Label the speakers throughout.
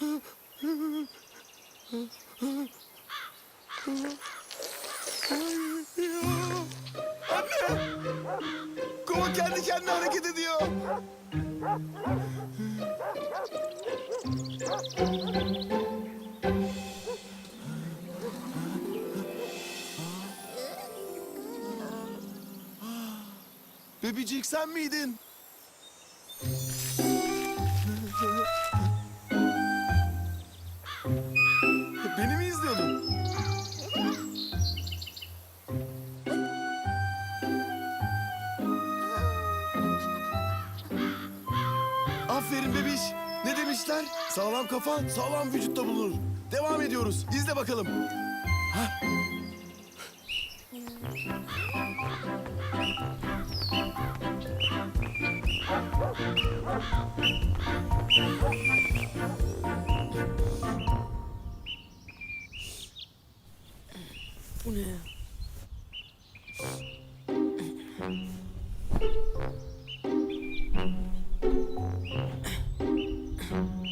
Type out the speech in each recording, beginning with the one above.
Speaker 1: Anne! Kova kendi kendine hareket ediyor. Bebicik sen miydin? Beni mi izliyordun? Aferin bebiş. Ne demişler? Sağlam kafa sağlam vücutta bulunur. Devam ediyoruz. İzle bakalım. Hah.
Speaker 2: Mm-hmm.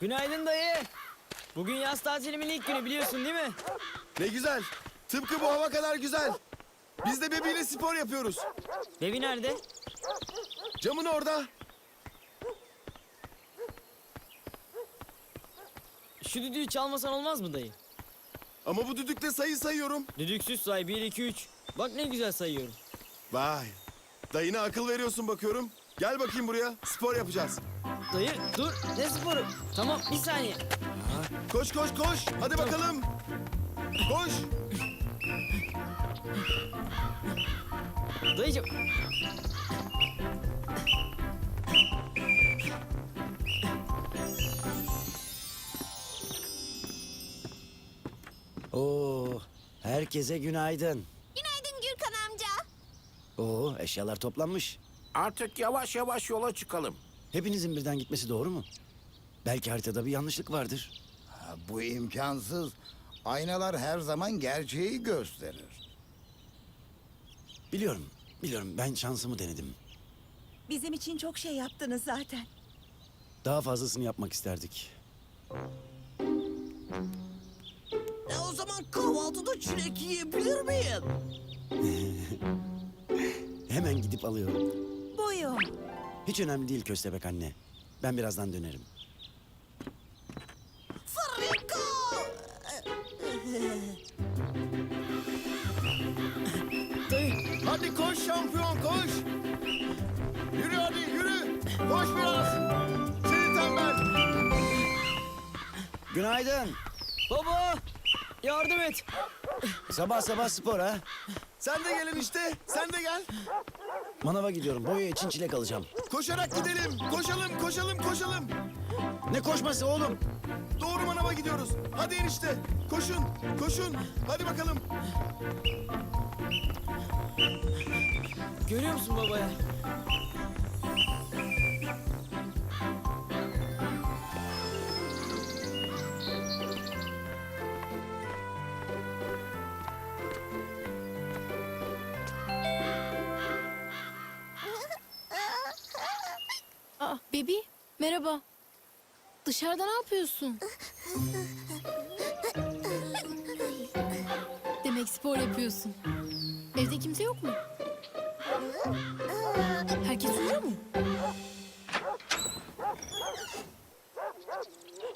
Speaker 1: Günaydın
Speaker 2: dayı. Bugün yaz tatilimin ilk günü biliyorsun değil mi?
Speaker 1: Ne güzel. Tıpkı bu hava kadar güzel. Biz de bebeğiyle spor yapıyoruz.
Speaker 2: Devi nerede?
Speaker 1: Camın orada.
Speaker 2: Şu düdüğü çalmasan olmaz mı dayı?
Speaker 1: Ama bu düdükle sayı sayıyorum.
Speaker 2: Düdüksüz say 1 2 3. Bak ne güzel sayıyorum.
Speaker 1: Vay. Dayına akıl veriyorsun bakıyorum. Gel bakayım buraya. Spor yapacağız.
Speaker 2: Dayı dur ne sporu? Tamam bir saniye.
Speaker 1: Koş koş koş. Hadi bakalım. Koş.
Speaker 2: Dayıcım.
Speaker 3: Oo, herkese günaydın.
Speaker 4: Günaydın Gürkan amca.
Speaker 3: Oo, eşyalar toplanmış.
Speaker 5: Artık yavaş yavaş yola çıkalım.
Speaker 3: Hepinizin birden gitmesi doğru mu? Belki haritada bir yanlışlık vardır.
Speaker 6: Ha, Bu imkansız. Aynalar her zaman gerçeği gösterir.
Speaker 3: Biliyorum, biliyorum. Ben şansımı denedim.
Speaker 7: Bizim için çok şey yaptınız zaten.
Speaker 3: Daha fazlasını yapmak isterdik.
Speaker 5: E o zaman kahvaltıda çilek yiyebilir miyim?
Speaker 3: Hemen gidip alıyorum.
Speaker 7: Buyurun.
Speaker 3: Hiç önemli değil köstebek anne. Ben birazdan dönerim.
Speaker 2: Dayı
Speaker 1: Hadi koş şampiyon koş. Yürü hadi yürü. Koş biraz. Seni tembel.
Speaker 3: Günaydın.
Speaker 2: baba yardım et.
Speaker 3: Sabah sabah spor ha.
Speaker 1: Sen de gelin işte. Sen de gel.
Speaker 3: Manava gidiyorum. Boya için çilek alacağım.
Speaker 1: Koşarak gidelim. Koşalım koşalım koşalım.
Speaker 3: Ne koşması oğlum?
Speaker 1: Doğru manava gidiyoruz. Hadi enişte. Koşun. Koşun. Hadi bakalım.
Speaker 2: Görüyor musun baba
Speaker 8: bebi, merhaba. Dışarıda ne yapıyorsun? Demek spor yapıyorsun. Evde kimse yok mu? Herkes uyuyor mu?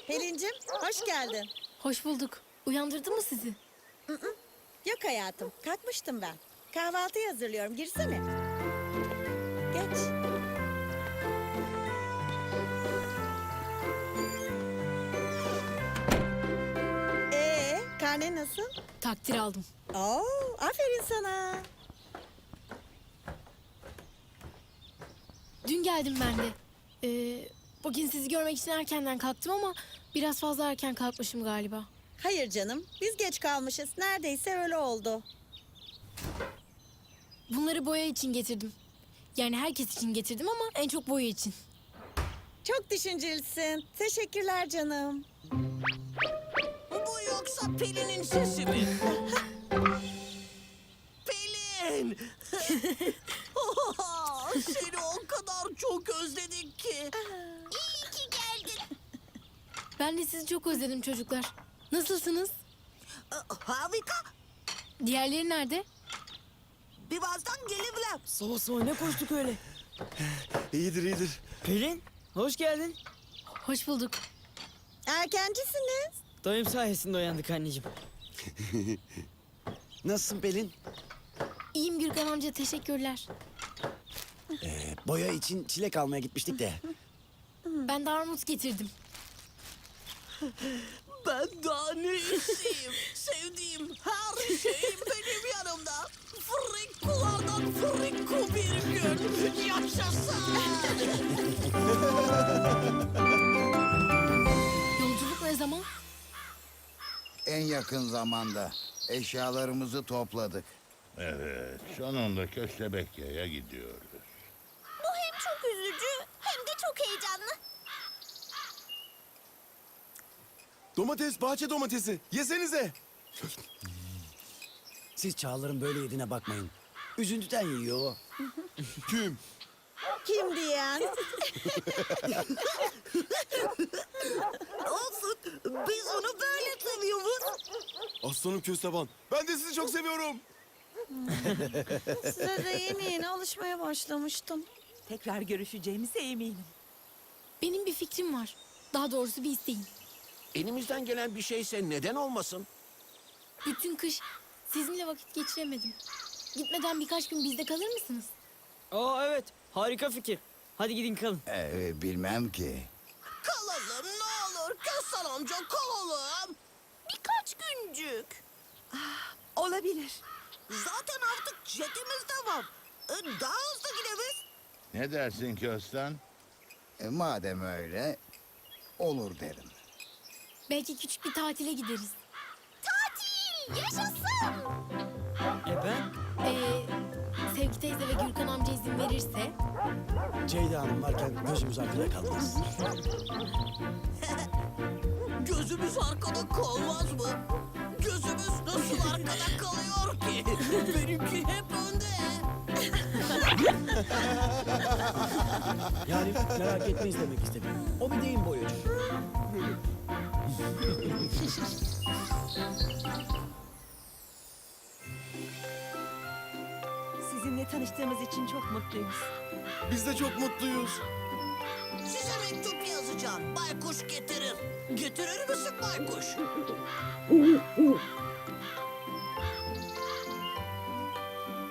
Speaker 7: Pelincim, hoş geldin.
Speaker 8: Hoş bulduk. Uyandırdı mı sizi?
Speaker 7: Yok hayatım, kalkmıştım ben. Kahvaltı hazırlıyorum, girsene. Geç. Anne nasıl?
Speaker 8: Takdir aldım.
Speaker 7: Oo, aferin sana.
Speaker 8: Dün geldim ben de. Ee, bugün sizi görmek için erkenden kalktım ama biraz fazla erken kalkmışım galiba.
Speaker 7: Hayır canım, biz geç kalmışız. Neredeyse öyle oldu.
Speaker 8: Bunları boya için getirdim. Yani herkes için getirdim ama en çok boya için.
Speaker 7: Çok düşüncelisin. Teşekkürler canım.
Speaker 5: Yoksa Pelin'in sesi mi? Pelin! Seni o kadar çok özledik ki.
Speaker 4: İyi ki geldin.
Speaker 8: Ben de sizi çok özledim çocuklar. Nasılsınız?
Speaker 5: Harika.
Speaker 8: Diğerleri nerede?
Speaker 5: Birazdan gelebilirim.
Speaker 2: Sabah sabah ne koştuk öyle?
Speaker 1: İyidir iyidir.
Speaker 2: Pelin, hoş geldin.
Speaker 8: Hoş bulduk.
Speaker 7: Erkencisiniz.
Speaker 2: Dayım sayesinde uyandık anneciğim.
Speaker 3: Nasılsın Pelin?
Speaker 8: İyiyim Gürkan amca teşekkürler.
Speaker 3: Ee, boya için çilek almaya gitmiştik de.
Speaker 8: Ben de armut getirdim.
Speaker 5: Ben daha ne isteyeyim? Sevdiğim her şeyim benim yanımda. Frikkulardan frikku bir gün. Yaşasın.
Speaker 6: Yakın zamanda eşyalarımızı topladık.
Speaker 9: Evet, sonunda Köstebekya'ya gidiyoruz.
Speaker 4: Bu hem çok üzücü hem de çok heyecanlı.
Speaker 1: Domates, bahçe domatesi. Yesenize.
Speaker 3: Siz Çağlar'ın böyle yediğine bakmayın. Üzüntüden yiyor o.
Speaker 1: Kim?
Speaker 7: Kim diyen?
Speaker 5: Olsun. Biz onu böyle seviyoruz.
Speaker 1: Aslanım Kösteban. Ben de sizi çok seviyorum.
Speaker 7: Size de yeni yeni alışmaya başlamıştım.
Speaker 10: Tekrar görüşeceğimize eminim.
Speaker 8: Benim bir fikrim var. Daha doğrusu bir isteğim.
Speaker 11: Elimizden gelen bir şeyse neden olmasın?
Speaker 8: Bütün kış sizinle vakit geçiremedim. Gitmeden birkaç gün bizde kalır mısınız?
Speaker 2: Aa evet, harika fikir. Hadi gidin kalın.
Speaker 6: Ee, bilmem ki.
Speaker 5: Kalalım ne olur. Köstan amca kalalım.
Speaker 4: Birkaç güncük.
Speaker 10: Olabilir.
Speaker 5: Zaten artık jetimiz de var. Ee, Daha hızlı gideriz.
Speaker 9: Ne dersin Köstan?
Speaker 6: E, madem öyle, olur derim.
Speaker 8: Belki küçük bir tatile gideriz.
Speaker 4: Tatil yaşasın.
Speaker 2: E ben?
Speaker 8: Ee, Sevgi teyze ve Gürkan verirse
Speaker 3: Ceyda Hanım varken gözümüz arkada kalmaz.
Speaker 5: Gözümüz arkada kalmaz mı? Gözümüz nasıl arkada kalıyor ki? Benimki hep önde.
Speaker 3: Yani merak etmeyiz demek istedim. O bir deyim boyacı.
Speaker 10: Sizinle tanıştığımız için çok mutluyuz.
Speaker 1: Biz de çok mutluyuz.
Speaker 5: Size mektup yazacağım. Baykuş getirir. Getirir misin baykuş?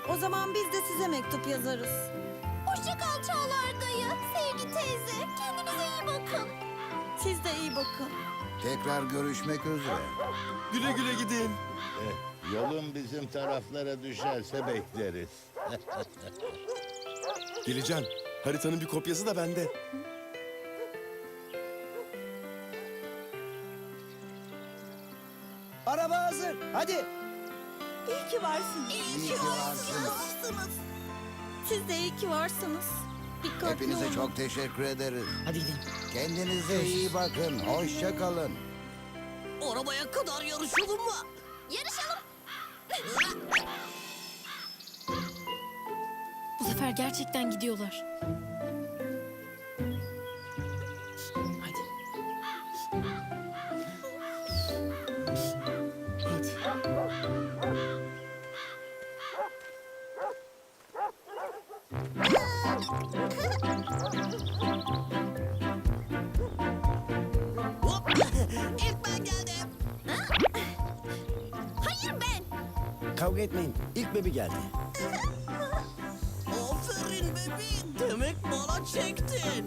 Speaker 7: O zaman biz de size mektup yazarız.
Speaker 4: Hoşça kal Çağlar dayı, Sevgi teyze. Kendinize iyi bakın.
Speaker 7: Siz de iyi bakın.
Speaker 6: Tekrar görüşmek üzere.
Speaker 1: Güle güle gidin.
Speaker 9: Yolun bizim taraflara düşerse bekleriz.
Speaker 1: Geleceğim. Haritanın bir kopyası da bende.
Speaker 3: Araba hazır. Hadi.
Speaker 10: İyi ki varsınız.
Speaker 5: İyi ki varsınız.
Speaker 7: Siz de iyi ki varsınız. Dikkatli
Speaker 6: Hepinize
Speaker 7: olun.
Speaker 6: çok teşekkür ederiz.
Speaker 2: Hadi gidelim.
Speaker 6: Kendinize iyi bakın. Hoşça kalın.
Speaker 5: Arabaya kadar yarışalım mı?
Speaker 4: Yarışalım.
Speaker 8: Bu sefer gerçekten gidiyorlar.
Speaker 2: Hadi.
Speaker 1: Hadi.
Speaker 3: kavga etmeyin. İlk bebi geldi.
Speaker 5: Aferin bebi. Demek bana çektin.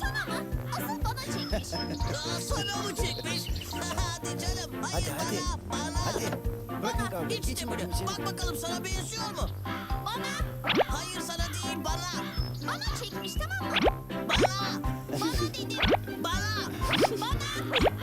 Speaker 4: Sana mı? Asıl bana çekmiş.
Speaker 5: Sana mı çekmiş? hadi canım. Hayır
Speaker 3: Hadi, hadi.
Speaker 5: bana. Bana.
Speaker 3: Hadi. Bırakın Bana.
Speaker 5: kavgayı, Geç
Speaker 3: geçin içine.
Speaker 5: Bak bakalım sana benziyor mu?
Speaker 4: Bana.
Speaker 5: Hayır sana değil bana.
Speaker 4: Bana çekmiş tamam mı? Bana. Bana dedim. Bana. Bana.